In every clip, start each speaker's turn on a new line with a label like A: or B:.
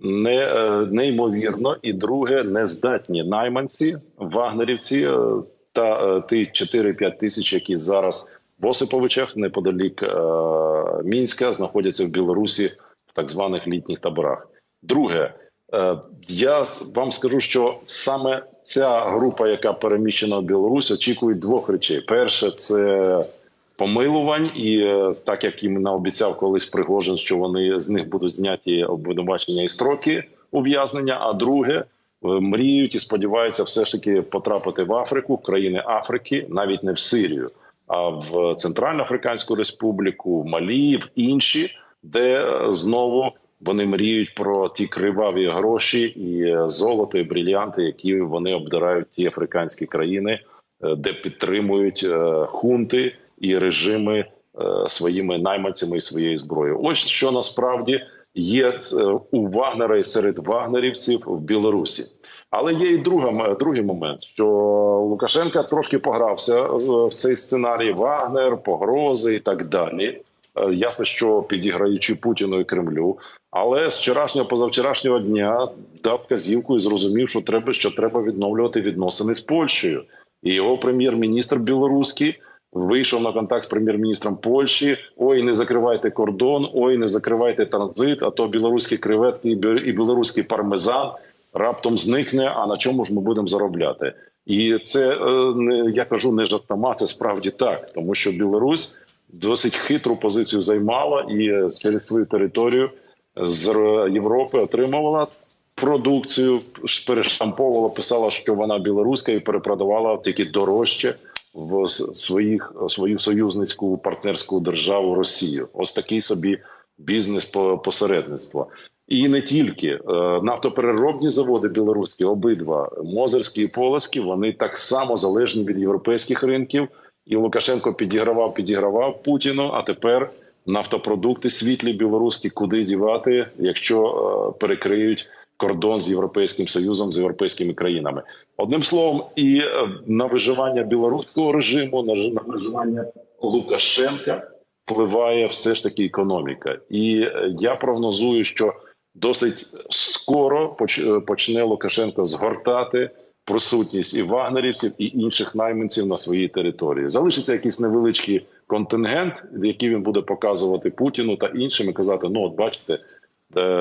A: не, е, неймовірно, і друге, нездатні найманці, вагнерівці е, та е, ті 4-5 тисяч, які зараз в Осиповичах, неподалік Мінська, знаходяться в Білорусі в так званих літніх таборах. Друге, я вам скажу, що саме ця група, яка переміщена в Білорусь, очікує двох речей: перше, це помилувань, і е, так як їм наобіцяв колись Пригожин, що вони з них будуть зняті обвинувачення і строки ув'язнення. А друге, е, мріють і сподіваються все ж таки потрапити в Африку, в країни Африки, навіть не в Сирію, а в Центральноафриканську Республіку, в Малі, в інші, де е, знову. Вони мріють про ті криваві гроші і золото, і брильянти, які вони обдирають ті африканські країни, де підтримують хунти і режими е, своїми найманцями і своєю зброєю. Ось що насправді є е, у Вагнера і серед вагнерівців в Білорусі. Але є і друга другий момент, що Лукашенка трошки погрався е, в цей сценарій Вагнер, погрози і так далі. Ясно, що підіграючи Путіну і Кремлю, але з вчорашнього позавчорашнього дня дав вказівку і зрозумів, що треба що треба відновлювати відносини з Польщею. І його прем'єр-міністр білоруський вийшов на контакт з прем'єр-міністром Польщі. Ой, не закривайте кордон, ой, не закривайте транзит. А то білоруські креветки і білоруський пармезан раптом зникне. А на чому ж ми будемо заробляти? І це е, я кажу не жартома, це справді так, тому що Білорусь досить хитру позицію займала і е, через свою територію з Європи отримувала продукцію, перештамповувала, писала, що вона білоруська, і перепродавала тільки дорожче в своїх свою союзницьку партнерську державу Росію. Ось такий собі бізнес посередництва. І не тільки Е, нафтопереробні заводи білоруські, обидва Мозерський і Полоський, вони так само залежні від європейських ринків. І Лукашенко підігравав, підігравав Путіну. А тепер нафтопродукти світлі білоруські куди дівати, якщо е, перекриють кордон з європейським союзом, з європейськими країнами. Одним словом, і е, на виживання білоруського режиму, на, виживання Лукашенка впливає все ж таки економіка. І е, я прогнозую, що досить скоро е, почне Лукашенко згортати присутність і вагнерівців, і інших найманців на своїй території. Залишиться якийсь невеличкий контингент, який він буде показувати Путіну та іншим, і казати: ну, от бачите,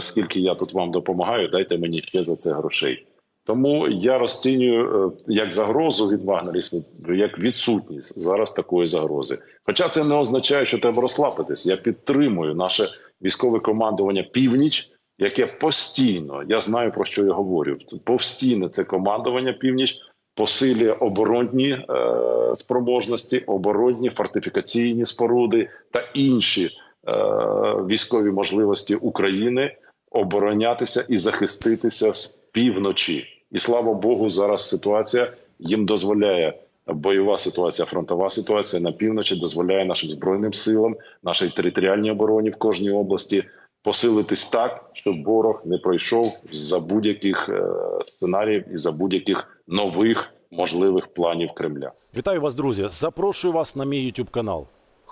A: скільки я тут вам допомагаю, дайте мені ще за це грошей. Тому я розцінюю е, як загрозу від вагнерівців, як відсутність зараз такої загрози. Хоча це не означає, що треба розслабитись. Я підтримую наше військове командування Північ, яке постійно я знаю про що я говорю. Постійне це командування Північ посилює оборонні е, спроможності, оборонні фортифікаційні споруди та інші е, військові можливості України оборонятися і захиститися з півночі. І слава Богу, зараз ситуація їм дозволяє. Бойова ситуація, фронтова ситуація на півночі дозволяє нашим збройним силам, нашій територіальній обороні в кожній області посилитись так, щоб ворог не пройшов за будь-яких е, сценаріїв і за будь-яких нових можливих планів Кремля.
B: Вітаю вас, друзі! Запрошую вас на мій YouTube канал.